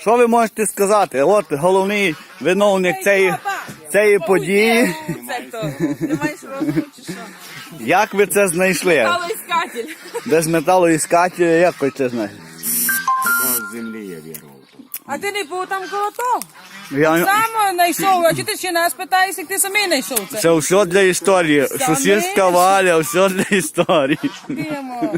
Що ви можете сказати? От головний виновник цієї, цієї події. Це хто? Не маєш розуму чи що? Як ви це знайшли? Металоіскатель. Без металоіскателя, як ви це знаєте? з землі я вірував. А ти не був там коло того? Я... Сам знайшов, а чи ти ще нас питаєш, як ти самий знайшов це? Це все для історії. Сусідська валя, все для історії. Димо.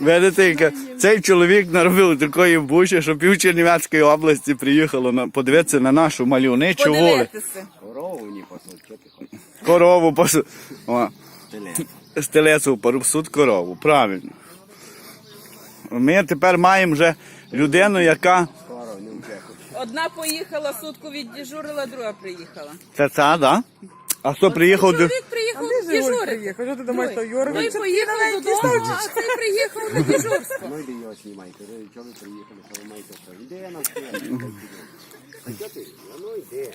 Видите, цей чоловік наробив такої бучі, що пів Чернівецької області приїхало на, подивитися на нашу мальовничу. Подивитися. Корову не пасуть, що ти хочеш? Корову Теле. стелецю пасуть корову, правильно. Ми тепер маємо вже людину, яка. Вчеху. Одна поїхала, сутку віддежурила, друга приїхала. Це ця, да? А хто приїхав до. Чоловік приїхав дежурити. Що ти думаєш, то Юра? Той поїхав додому, а цей приїхав на дежурство. Ну йди його знімайте. Ви чого ви приїхали, що ви маєте що? Іди на. А що ти? Ну йди.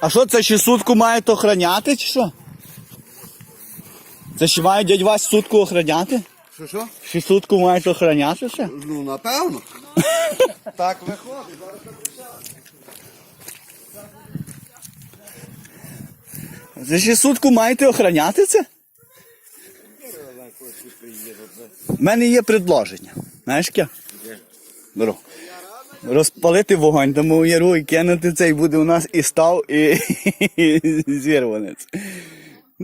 А що це ще сутку мають охороняти, чи що? Це ще мають дядь Вась сутку охороняти? Що що? Ще сутку мають охороняти ще? Ну напевно. Так виходить. Це ще сутку маєте охороняти це? У мене є предложення. Знаєш яке? Беру. Розпалити вогонь, тому яру і кинути цей буде у нас і став, і, і зірванець.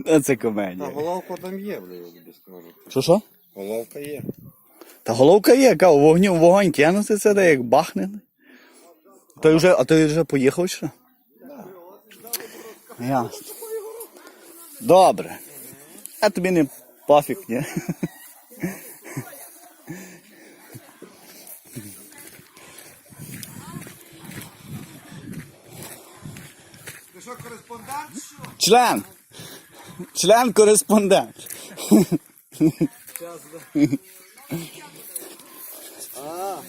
Оце Та комедія. головка там є, бля, я тобі скажу. Що що? Головка є. Та головка є, яка вогню, вогонь кинути це, де як бахне. Той вже, а той вже поїхав чи що? Ясно. Добре. А тобі не пофіг, ні? Ти що, кореспондент? Член. Член кореспондент.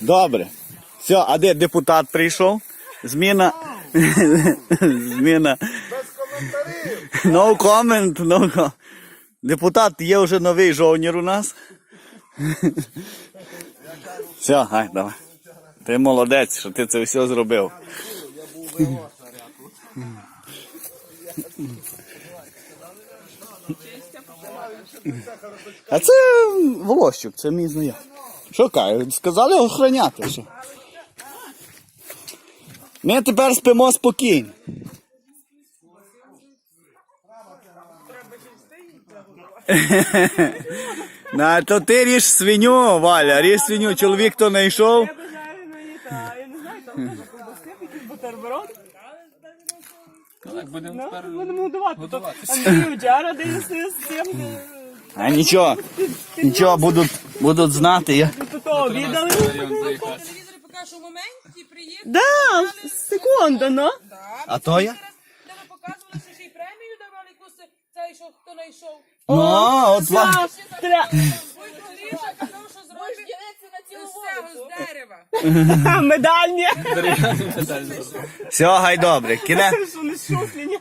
Добре. Все, а де депутат прийшов? Зміна. Зміна. No comment, no comment. Депутат є вже новий жовнір у нас. Все, гай, давай. Ти молодець, що ти це все зробив. А це Волощук, це мій знайомий. Що каже? Сказали охороняти. Ми тепер спимо спокійно. На, то ти ріж свиню, Валя, ріж свиню, чоловік то не йшов. Я не знаю, там теж ковбаски, якийсь бутерброд. Ну, будемо годувати. Андрію Джара дивився з цим. е, А нічого, нічого, будуть, будуть знати. Я. То то обідали. Телевізор моменті приїхав. Да, секунда, ну. А то я? Де ви показували, що ще й премію давали якусь цей, що хто знайшов. Ну, от ва- Тра- Вуйко Гріша казав, що зробить з цього з дерева. Медальні. Все, гай добре. Кіне, Що не шуфліні.